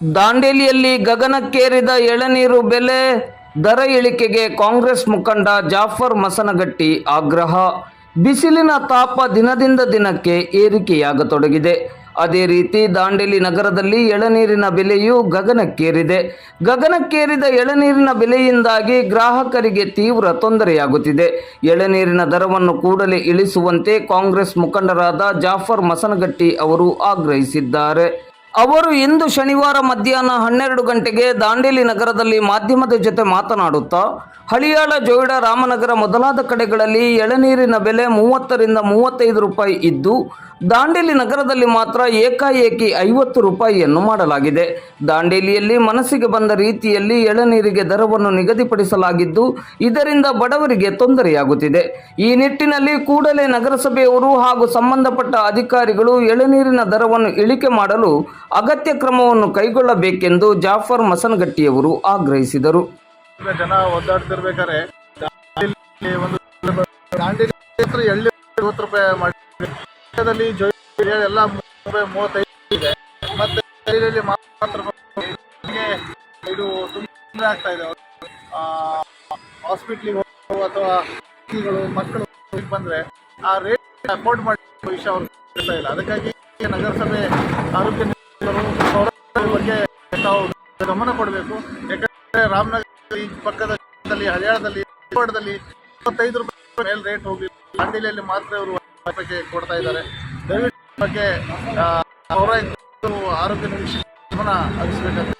ದಾಂಡೇಲಿಯಲ್ಲಿ ಗಗನಕ್ಕೇರಿದ ಎಳನೀರು ಬೆಲೆ ದರ ಇಳಿಕೆಗೆ ಕಾಂಗ್ರೆಸ್ ಮುಖಂಡ ಜಾಫರ್ ಮಸನಗಟ್ಟಿ ಆಗ್ರಹ. ಬಿಸಿಲಿನ ತಾಪ ದಿನದಿಂದ ದಿನಕ್ಕೆ ಏರಿಕೆಯಾಗತೊಡಗಿದೆ. ಅದೇ ರೀತಿ ದಾಂಡೇಲಿ ನಗರದಲ್ಲಿ ಎಳನೀರಿನ ಬೆಲೆಯೂ ಗಗನಕ್ಕೇರಿದೆ. ಗಗನಕ್ಕೇರಿದ ಎಳನೀರಿನ ಬೆಲೆಯಿಂದಾಗಿ ಗ್ರಾಹಕರಿಗೆ ತೀವ್ರ ತೊಂದರೆಯಾಗುತ್ತಿದೆ. ಎಳನೀರಿನ ದರವನ್ನು ಕೂಡಲೇ ಇಳಿಸುವಂತೆ ಕಾಂಗ್ರೆಸ್ ಮುಖಂಡರಾದ ಜಾಫರ್ ಮಸನಗಟ್ಟಿ ಅವರು ಆಗ್ರಹಿಸಿದ್ದಾರೆ. ಅವರು ಇಂದು ಶನಿವಾರ ಮಧ್ಯಾಹ್ನ ಹನ್ನೆರಡು ಗಂಟೆಗೆ ದಾಂಡೇಲಿ ನಗರದಲ್ಲಿ ಮಾಧ್ಯಮದ ಜೊತೆ ಮಾತನಾಡುತ್ತಾ, ಹಳಿಯಾಳ, ಜೋಯಿಡ, ರಾಮನಗರ ಮೊದಲಾದ ಕಡೆಗಳಲ್ಲಿ ಎಳನೀರಿನ ಬೆಲೆ ಮೂವತ್ತರಿಂದ ಮೂವತ್ತೈದು ರೂಪಾಯಿ ಇದ್ದು, ದಾಂಡೇಲಿ ನಗರದಲ್ಲಿ ಮಾತ್ರ ಏಕಾಏಕಿ ಐವತ್ತು ರೂಪಾಯಿಯನ್ನು ಮಾಡಲಾಗಿದೆ. ದಾಂಡೇಲಿಯಲ್ಲಿ ಮನಸ್ಸಿಗೆ ಬಂದ ರೀತಿಯಲ್ಲಿ ಎಳನೀರಿಗೆ ದರವನ್ನು ನಿಗದಿಪಡಿಸಲಾಗಿದ್ದು, ಇದರಿಂದ ಬಡವರಿಗೆ ತೊಂದರೆಯಾಗುತ್ತಿದೆ. ಈ ನಿಟ್ಟಿನಲ್ಲಿ ಕೂಡಲೇ ನಗರಸಭೆಯವರು ಹಾಗೂ ಸಂಬಂಧಪಟ್ಟ ಅಧಿಕಾರಿಗಳು ಎಳನೀರಿನ ದರವನ್ನು ಇಳಿಕೆ ಮಾಡಲು ಅಗತ್ಯ ಕ್ರಮವನ್ನು ಕೈಗೊಳ್ಳಬೇಕೆಂದು ಜಾಫರ್ ಮಸನಗಟ್ಟಿಯವರು ಆಗ್ರಹಿಸಿದರು. ಜನ ಒದ್ದಾಡ್ತಿರ್ಬೇಕಾದ್ರೆ ಇದೆ. ತುಂಬ ಆಗ್ತಾ ಇದೆ. ಅಥವಾ ಮಕ್ಕಳು ಬಂದ್ರೆ ಆ ರೇಟ್ ಅಫೋರ್ಡ್ ಮಾಡಿ ವಿಷಯ ಅವ್ರು ಇಲ್ಲ. ಅದಕ್ಕಾಗಿ ನಗರಸಭೆ ಆರೋಗ್ಯ ಗಮನ ಕೊಡಬೇಕು. ಯಾಕಂದ್ರೆ ರಾಮನಗರ ಪಕ್ಕದಲ್ಲಿ ಹರಿಯಾಣದಲ್ಲಿ ಇಪ್ಪತ್ತೈದು ರೂಪಾಯಿ ಮೇಲೆ ರೇಟ್ ಹೋಗಿ ದಾಂಡೇಲಿಯಲ್ಲಿ ಮಾತ್ರ ಇವರು ಕೊಡ್ತಾ ಇದ್ದಾರೆ. ದಯವಿಟ್ಟು ಬಗ್ಗೆ ಆ, ಆರೋಗ್ಯದ ಗಮನ ಹರಿಸಬೇಕಂತ